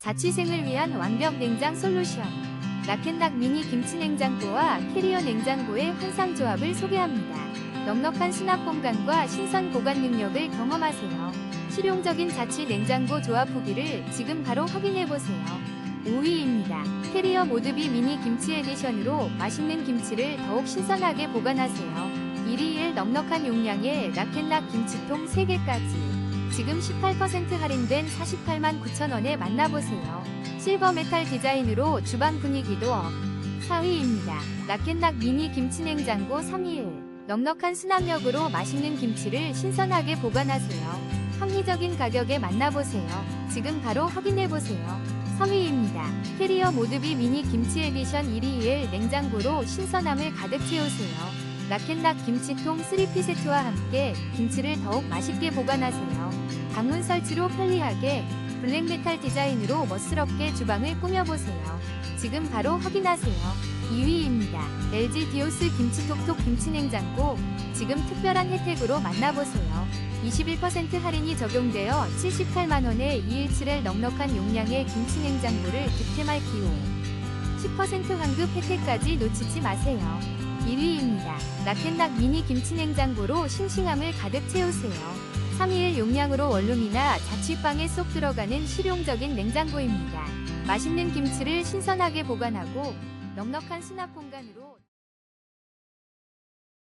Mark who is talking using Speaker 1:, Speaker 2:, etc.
Speaker 1: 자취생을 위한 완벽 냉장 솔루션. 라켄락 미니 김치 냉장고와 캐리어 냉장고의 환상 조합을 소개합니다. 넉넉한 수납 공간과 신선 보관 능력을 경험하세요. 실용적인 자취 냉장고 조합 후기를 지금 바로 확인해 보세요. 5위입니다. 캐리어 모드비 미니 김치 에디션으로 맛있는 김치를 더욱 신선하게 보관하세요. 1위일 넉넉한 용량의 라켄락 김치통 3개까지. 지금 18% 할인된 48만 9천원에 만나보세요. 실버 메탈 디자인으로 주방 분위기도 업. 4위입니다. 라켄락 미니 김치 냉장고 3일. 넉넉한 수납력으로 맛있는 김치를 신선하게 보관하세요. 합리적인 가격에 만나보세요. 지금 바로 확인해보세요. 3위입니다. 캐리어 모드비 미니 김치 에디션 1위일 냉장고로 신선함을 가득 채우세요. 라켄락 김치통 3피 세트와 함께 김치를 더욱 맛있게 보관하세요. 방문 설치로 편리하게 블랙메탈 디자인으로 멋스럽게 주방을 꾸며보세요. 지금 바로 확인하세요. 2위입니다. LG 디오스 김치톡톡 김치냉장고 지금 특별한 혜택으로 만나보세요. 21% 할인이 적용되어 78만원에 217L 넉넉한 용량의 김치냉장고를 득템할 기호 10% 환급 혜택까지 놓치지 마세요. 1위입니다. 라켄락 미니 김치냉장고로 싱싱함을 가득 채우세요. 3일 용량으로 원룸이나 자취방에 쏙 들어가는 실용적인 냉장고입니다. 맛있는 김치를 신선하게 보관하고 넉넉한 수납 공간으로